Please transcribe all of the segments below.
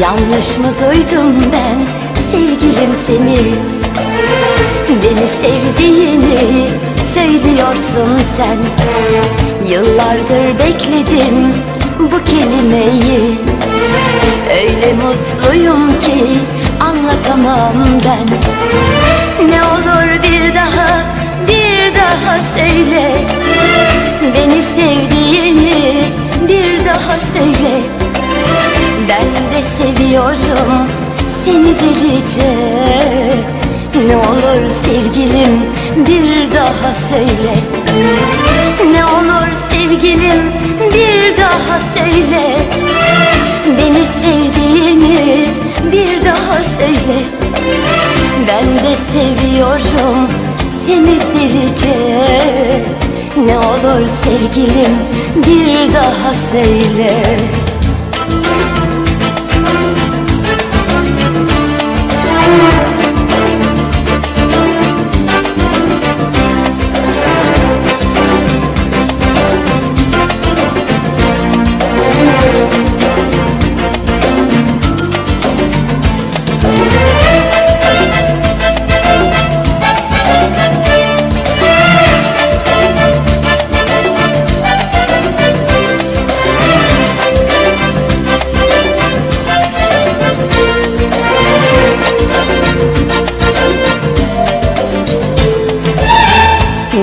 Yanlış mı duydum ben? Sevgilim seni. Beni sevdiğini söylüyorsun sen. Yıllardır bekledim bu kelimeyi. Öyle mutluyum ki anlatamam ben. Ne olur bir daha bir daha söyle seviyorum seni delice. Ne olur sevgilim bir daha söyle. Ne olur sevgilim bir daha söyle. Beni sevdiğini bir daha söyle. Ben de seviyorum seni delice. Ne olur sevgilim bir daha söyle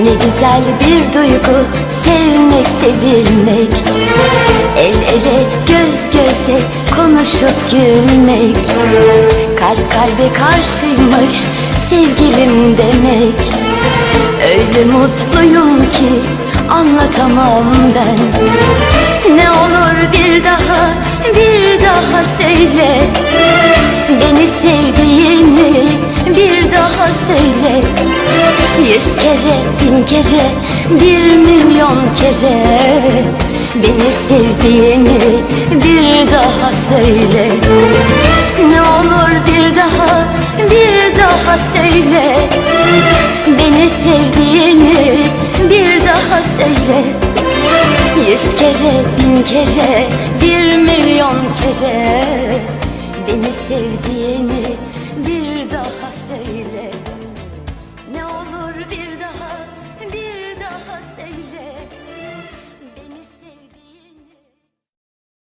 Ne güzel bir duygu sevmek sevilmek. El ele göz göze konuşup gülmek. Kalp kalbe karşıymış sevgilim demek. Öyle mutluyum ki anlatamam ben. Ne olur Yüz kere, bin kere, bir milyon kere. Beni sevdiğini bir daha söyle. Ne olur bir daha, bir daha söyle. Beni sevdiğini bir daha söyle. Yüz kere, bin kere, bir milyon kere. Beni sevdiğini bir daha